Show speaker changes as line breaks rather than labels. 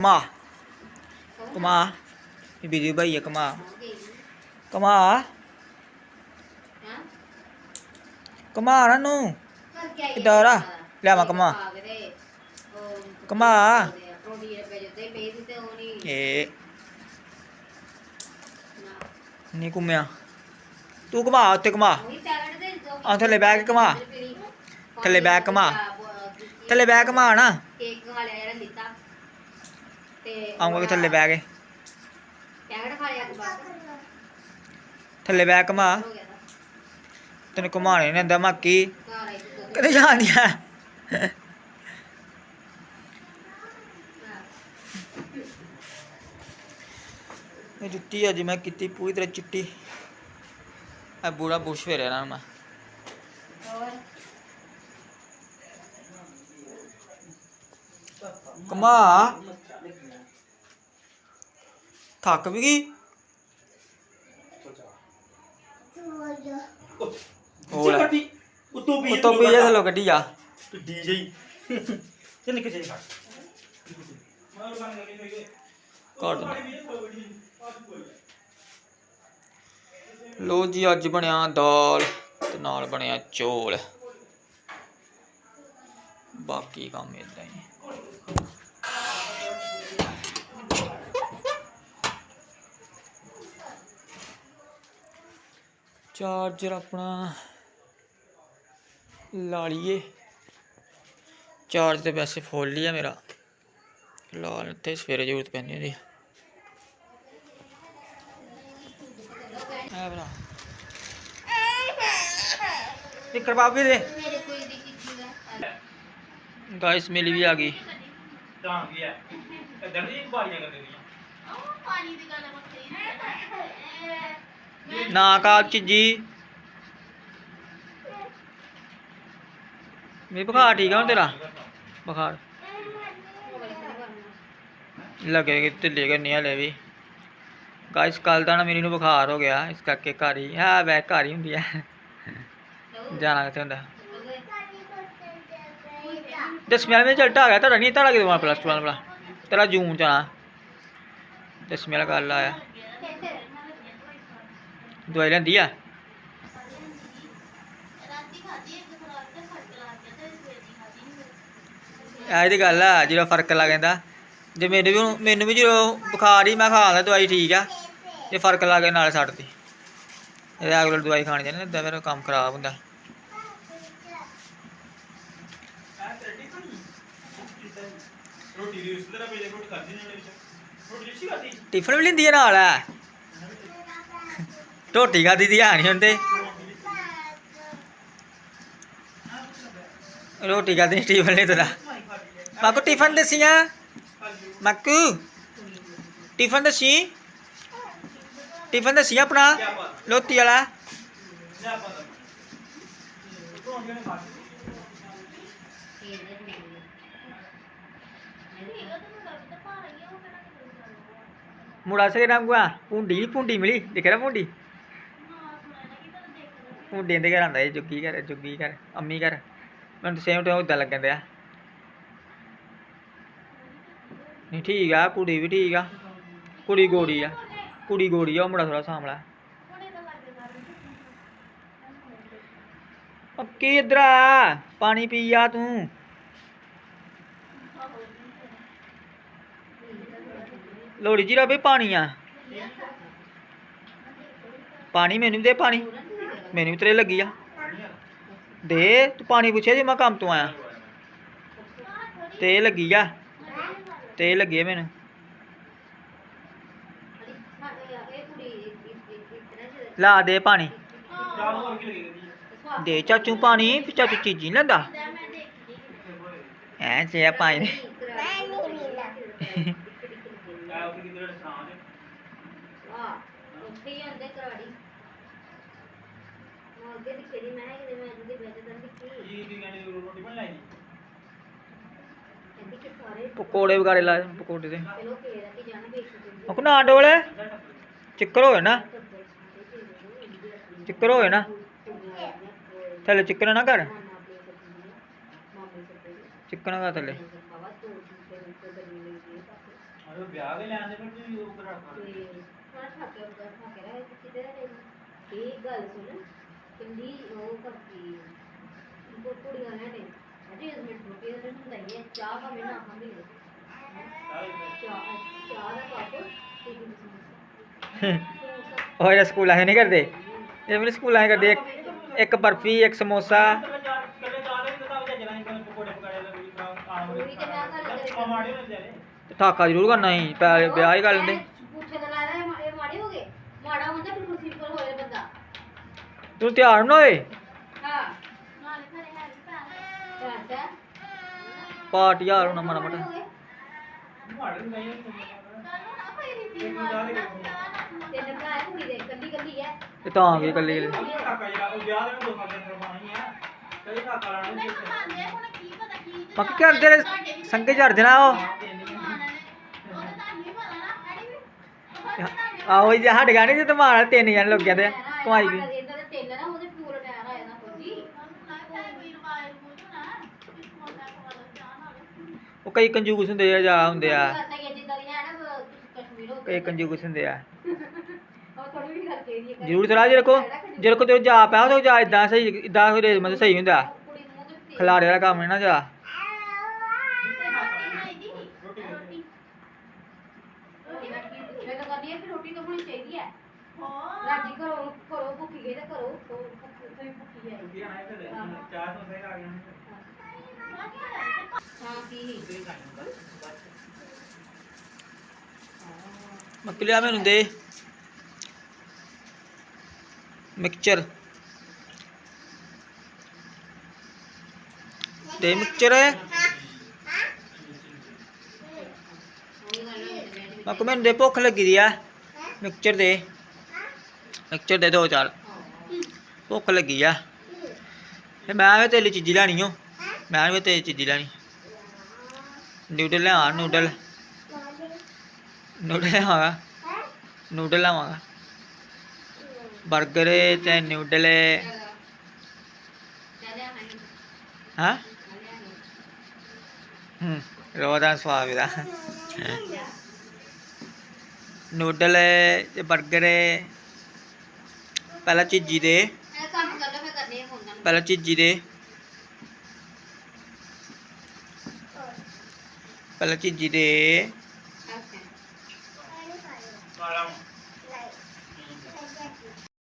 ਕਮਾ। ਕਮਾ। ਇਹ ਬੀਜੀ ਭਾਈ ਹੈ ਕਮਾ। ਕਮਾ। ਕਮਾ ਰਾਂ ਨੂੰ ਕਿੱਦਾਂ ਰਾ ਲਿਆਵਾਂ ਕਮਾ। ਕਮਾ। ਇਹ ਨਹੀਂ ਘੁੰਮਿਆ। ਤੂੰ ਘੁਮਾ ਉੱਤੇ ਘੁਮਾ। ਆ ਥੱਲੇ ਬਹਿ ਕੇ ਘੁਮਾ। ਥੱਲੇ ਬਹਿ ਕੇ ਥੱਲੇ ਬਹਿ ਕੇ ਨਾ।
ਕੇਕ ਖਾ ਜਿਹੜਾ ਤੇ
ਆਉਂਗਾ ਕਿ ਥੱਲੇ ਬਹਿ ਕੇ।
ਪੈਕਟ ਖਾ ਲਿਆ ਬਸ
ਥੱਲੇ ਬਹਿ ਕੇ ਘੁਮਾ।
ਹੋ ਗਿਆ ਤਾਂ।
ਤੈਨੂੰ ਘੁਮਾਣੇ ਨੇ ਅੰਦਰ ਮਾਕੀ।
ਘਰ ਆਈ ਤੂੰ
ਕਿਤੇ ਜਾਂਦੀ ਆ ਇਹ ਜੁੱਤੀ ਅੱਜ ਮੈਂ ਕੀਤੀ ਪੂਰੀ ਤਰ੍ਹਾਂ ਚਿੱਟੀ। ਆ ਬੂੜਾ ਬੁਸ਼ ਫੇਰਿਆ ਨਾ ਮੈਂ।
ਹੋਰ?
ਕਮਾ ਥੱਕ ਵੀ ਗਈ। ਹੋਰ।
ਗੱਡੀ ਉਤੋਂ
ਥੱਲੋਂ ਜਾ
ਡੀਜੇ ਤੇ
ਕੱਢ ਲੋ ਜੀ ਅੱਜ ਬਣਿਆ ਦਾਲ ਤੇ ਨਾਲ ਬਣਿਆ ਚੋਲ। ਬਾਕੀ ਕੰਮ ਇਦਾਂ ਹੀ। ਆ ਮੇਰਾ ਫਿਲਹਾਲ ਇੱਥੇ ਸਵੇਰੇ ਜ਼ਰੂਰਤ ਪੈਂਦੀ ਹੁੰਦੀ ਆ ਬਰਾ ਨਿਕਲ ਬਾਬੇ ਦੇ
ਮੇਰੇ ਕੋਈ ਦੀ ਕੀਤੀ ਹੈ
ਗਾਇਸ ਮੇਲੀ ਵੀ ਆ ਗਈ
ਤਾਂ ਕੀ ਹੈ ਇਧਰ ਦੀ ਬਾਰੀਆਂ ਕਰ ਦੇਣੀਆਂ
ਪਾਣੀ
ਮੇ ਬੁਖਾਰ ਠੀਕ ਆ ਹੁਣ ਤੇਰਾ? ਬੁਖਾਰ। ਲੱਗੇ ਕਿ ਢਿੱਲੇ ਕਰਨੀ ਹਲੇ ਵੀ। ਗਾਇਸ ਕੱਲ ਦਾ ਨਾ ਮੇਰੀ ਨੂੰ ਬੁਖਾਰ ਹੋ ਗਿਆ, ਇਸ ਕਰਕੇ ਘਰ ਹੀ, ਹੈ ਵੈ ਘਰ ਹੀ ਹੁੰਦੀ ਹੈ ਜਾਣਾ ਕਿੱਥੇ ਹੁੰਦਾ? ਦਸਵੀਂ ਵਿੱਚ ਚਲਟਾ ਆ ਗਿਆ, ਤੁਹਾਡਾ ਨਹੀਂ ਤੁਹਾਡਾ ਕਿਦੋਂ ਪਲੱਸ 2 ਵਾਲਾ? ਤੇਰਾ ਜੂਨ ਚ ਆਣਾ ਦਸਵੀਂ ਵਾਲਾ ਗੱਲ ਆਇਆ। ਦਵਾਈ ਲੈਂਦੀ ਆ?
ਸਵੇਰ ਦੀ
ਗੱਲ ਆ ਜਿਹੜਾ ਫ਼ਰਕ ਲੱਗ ਜਾਂਦਾ। ਜੇ ਮੈਨੂੰ ਵੀ ਮੈਨੂੰ ਵੀ ਜਦੋਂ ਬੁਖਾਰ ਹੀ ਮੈਂ ਖਾ ਲਾ ਦਵਾਈ ਠੀਕ ਆ। ਜੇ ਫ਼ਰਕ ਲੱਗ ਗਿਆ ਨਾਲ ਇਹ ਅਗਲੇ ਦਵਾਈ ਖਾਣੀ ਚਾਹੀਦੀ ਇਦਾਂ ਫਿਰ ਕੰਮ ਖਰਾਬ ਹੁੰਦਾ। ਟਿਫਨ ਵੀ ਲੈਂਦੀ ਆ ਨਾਲ। ਰੋਟੀ ਖਾਦੀ ਦੀ ਆ ਨਹੀਂ ਹੁੰਦੇ ਰੋਟੀ ਖਾਦੀ ਨਹੀਂ ਟਿਫਨ ਲੈ ਤੇਰਾ। ਮਾਕੂ ਟਿਫਨ ਦਸੀਆਂ। ਮਾਕੂ ਟਿਫਨ ਦਸੀ। ਟਿਫਨ ਦਸੀ ਆਪਣਾ ਲੋਤੀ ਵਾਲਾ।
ਜਾ ਪਤਾ
ਮੁੜਾ ਸੇ ਨਾਮ ਗੁਆ ਪੁੰਡੀ ਪੁੰਡੀ ਮਿਲੀ। ਦਿਖਿਆ ਪੁੰਡੀ ਪੁੰਡੀ ਘਰ ਆਂਦਾ ਇਹ ਜੁੱਗੀ ਘਰ ਜੁੱਗੀ ਘਰ, ਅੰਮੀ ਘਰ। ਮੈਨੂੰ ਸੇਮ ਟਾਈਮ ਉਦਾਂ ਲੱਗਣ ਦਿਆ ਨਹੀਂ ਠੀਕ ਆ, ਕੁੜੀ ਵੀ ਠੀਕ ਆ। ਕੁੜੀ ਗੋੜੀ ਆ, ਕੁੜੀ ਗੋੜੀ ਆ, ਉਹ ਮੁੰਡਾ ਥੋੜਾ ਸਾਂਭਲਾ। ਕੀ ਇਧਰ ਆ? ਪਾਣੀ ਪੀ ਆ ਤੂੰ। ਲੋੜੀ ਜੀ ਰਵੇ ਪਾਣੀ ਆ। ਪਾਣੀ ਮੈਨੂੰ ਦੇ ਪਾਣੀ। ਮੈਨੂੰ ਵੀ ਤੇਰੇ ਲੱਗੀ ਆ ਦੇ ਤੂੰ ਪਾਣੀ ਪੁੱਛਿਆ ਜੀ ਮੈਂ ਕੰਮ ਤੋਂ ਆਇਆ ਤੇ ਇਹ ਲੱਗੀ ਆ ਤੇ ਇਹ ਲੱਗੀ ਆ ਮੈਨੂੰ
ਇਹ ਕੁੜੀ ਇਤਨਾ
ਲਾ ਦੇ ਪਾਣੀ
ਜਾ ਹੋਰ ਕੀ ਲੱਗੇਗੀ
ਦੇ ਚਾਚੂ ਪਾਣੀ ਫਿਰ ਚਾਚੂ ਚੀਜ਼ੀ ਲੈਂਦਾ
ਮੈਂ ਦੇਖਦੀ
ਐ ਚੇ ਪਾਣੀ ਨੇ
ਮੈਂ ਨਹੀਂ ਮਿਲਾ
ਆ ਉਹ ਕਿਧਰ ਸਾਂ ਦੇ
ਵਾਹ ਉੱਥੇ ਹੀ ਆਂਦੇ ਕਰਾੜੀ ਮੈਂ ਅੱਗੇ ਦੀ ਖੇੜੀ ਮੈਂ ਕਿਤੇ ਮੈਂ ਜਿਹਦੇ ਵਿੱਚ ਤਾਂ ਦਿੱਤੀ
ਜੀ ਦੀ ਗਾਣੀ ਰੋਟੀ ਬਣ ਲਾਈ
ਕਹਿੰਦੀ ਕਿ ਸਾਰੇ
ਪਕੌੜੇ ਵਗਾੜੇ ਲਾ ਪਕੌੜੇ ਦੇ।
ਚਲੋ ਫੇਰ ਕਿ ਜਾਣ ਵੇਚ ਦਿੰਦੇ
ਉਹ ਨਾ ਡੋਲ। ਚਿੱਕਰ ਹੋਏ ਨਾ। ਚਿੱਕਰ ਹੋਏ ਨਾ। ਥੱਲੇ ਚਿੱਕਰ ਨਾ ਕਰ। ਚਿੱਕਰ ਨਾ ਕਰ ਥੱਲੇ।
ਉਹ ਵਿਆਹ ਕੇ ਲੈਣ ਦੇ ਕਰਾ
ਤੇ ਰਹੇ ਕਿਤੇ ਰਹੇ ਇਹ ਗੱਲ ਸੁਣ। ਕਿੰਨੀ ਉਹ ਕਰਦੀ ਕੋ ਕੁੜੀਆਂ ਨੇ ਨੇ ਅਜੇ ਮਿੰਟ ਰੁਪਏ ਦਾ ਹੁੰਦਾ ਹੀ ਹੈ ਚਾਹ ਦਾ ਮੈਂ ਨਾ ਖਾਂਦੀ ਹਾਂ ਚਾਹ ਚਾਹ ਦਾ ਤੇ
ਉਹ ਸਕੂਲਾਂ 'ਚ ਨਹੀਂ ਕਰਦੇ? ਇਹ ਵੀ ਸਕੂਲਾਂ 'ਚ ਕਰਦੇ। ਇੱਕ ਇੱਕ ਬਰਫੀ ਇੱਕ ਸਮੋਸਾ।
ਤਾਂ ਉਹ ਹੀ
ਉਹੀ ਤੇ
ਉਹ ਨੇ
ਤੇ ਠਾਕਾ ਜ਼ਰੂਰ ਕਰਨਾ ਸੀ ਪੈ ਵਿਆਹ ਹੀ ਕਰ ਲੈਂਦੇ
ਪੁੱਛੇ ਦਾ ਲਾਇਆ ਇਹ ਮਾ- ਇਹ ਮਾੜੇ ਹੋ ਗਏ ਮਾੜਾ ਹੁੰਦਾ ਬਿਲਕੁਲ ਸਿੰਪਲ ਹੋਏ ਬੰਦਾ
ਤੂੰ ਤਿਆਰ ਨਾ ਹੋਏ
ਹਾਂ
ਨਾਲੇ ਘਰੇ ਹੈ ਵੀ ਭੈਣ
ਅੱਛਾ
ਪਾਰਟੀ ਯਾਰ ਹੋਣਾ ਮਾੜਾ ਮਾੜਾ
ਮਾੜੇ ਨਹੀਂ
ਚਲੋ ਨਾ ਕੋਈ ਰੀਤੀ
ਇੱਕ ਤਿਆਰ
ਨਾ
ਹੋਏ?
ਚਾਹ ਨਾ
ਤਿੰਨ ਭਰਾ ਹੈ ਕੁੜੀ
ਤਾਂ
ਉਹ ਆ ਕਦੇ ਕਾਕਾ ਲਾਣਾ
ਪੱਕ ਕਰਦੇ ਰਹੇ ਸੰਗੇ ਝੜ ਜਣਾ ਉਹ। ਆਹੋ ਜੀ ਸਾਡੇ ਗਾਣੇ ਤੇ ਮਾਰ ਤਿੰਨ ਜਣ ਲੱਗਿਆ ਤੇ ਕਮਾਈ ਗਈ
ਇਹਨਾਂ ਦੇ ਤਿੰਨ ਨਾ ਉਹਦੇ ਪੂਰਾ ਟਾਇਰ ਆਇਆ ਨਾ ਫੌਜੀ
ਕੋਈ ਰਿਵਾਜ ਬੋਝਣਾ ਇਸ ਮੋਟਾ ਕੋਲ ਚਾਹ ਨਾਲ
ਉਹ ਕਈ ਕੰਜੂਸ ਹੁੰਦੇ ਆ ਜਾਂ ਹੁੰਦੇ ਆ। ਕਈ ਕੰਜੂਸ ਹੁੰਦੇ ਆ। ਜ਼ਰੂਰ ਥੋੜਾ ਜੇ ਕੋ ਜੇ ਰੱਖੋ ਤੇ ਜਾ ਪਿਆ, ਉਹ ਜਾ ਇਦਾਂ ਸਹੀ ਇਦਾਂ ਫਿਰ ਮਤਲਬ ਸਹੀ ਹੁੰਦਾ।
ਕੁੜੀ ਨੂੰ
ਵਾਲਾ ਕੰਮ ਨਹੀਂ ਨਾ ਜਾ
ਰੋਟੀ ਰੋਟੀ
ਰੋਟੀ ਮੈਂ ਕੀ ਪੁੱਛੇ ਤਾਂ ਕਰਨੀ ਹੈ ਕਿ ਰੋਟੀ ਤਾਂ ਹੋਣੀ ਚਾਹੀਦੀ ਹੈ
ਹੋਰ
ਰਾਜੀ ਘਰੋਂ ਭੁੱਖੀ ਗਈ ਤਾਂ ਘਰੋਂ ਉਹ ਭੁੱਖੀ ਭੁੱਖੀ ਆਈ।
ਕੀ ਆਣਾ ਤੇ ਚਾਹ ਤੋਂ ਸਹੀ ਆ ਗਿਆ।
ਹਾਂ। ਕੀ
ਤੇ
ਮਕਲਿਆ ਮੈਨੂੰ ਦੇ। ਮਿਕਸਚਰ ਦੇ ਮਿਕਸਚਰ ਮੱਕ ਮੈਨੂੰ ਦੇ ਭੁੱਖ ਲੱਗੀ ਦੀ ਆ। ਮਿਕਸਚਰ ਦੇ। ਮਿਕਸਚਰ ਦੇ ਦੋ ਚਾਰ। ਭੁੱਖ ਲੱਗੀ ਆ। ਤੇ ਮੈਂ ਵੀ ਤੇਲੀ ਚੀਜ਼ੀ ਲੈਣੀ ਓ। ਮੈਂ ਵੀ ਤੇਲੀ ਚੀਜ਼ੀ ਲੈਣੀ। ਨੂਡਲ ਲਿਆ ਨੂਡਲ। ਨੂਡਲ ਲਿਆਵਾਂਗਾ ਨੂਡਲ ਲਾਵਾਂਗਾ। 버ਗਰ ਤੇ ਨੂਡਲ ਹਾਂ? ਹੂੰ ਰੋਦਾ ਸਵਾਦ ਦਾ ਨੂਡਲ ਤੇ 버ਗਰ ਪਹਿਲਾਂ ਚੀਜ਼ੀ ਦੇ।
ਇਹ ਕੰਮ ਕਰ ਲਓ ਮੈਂ ਕਰਨੀ ਫੋਨ ਨਾਲ।
ਪਹਿਲਾਂ ਚੀਜ਼ੀ ਦੇ। ਪਹਿਲਾਂ ਚੀਜ਼ੀ ਦੇ।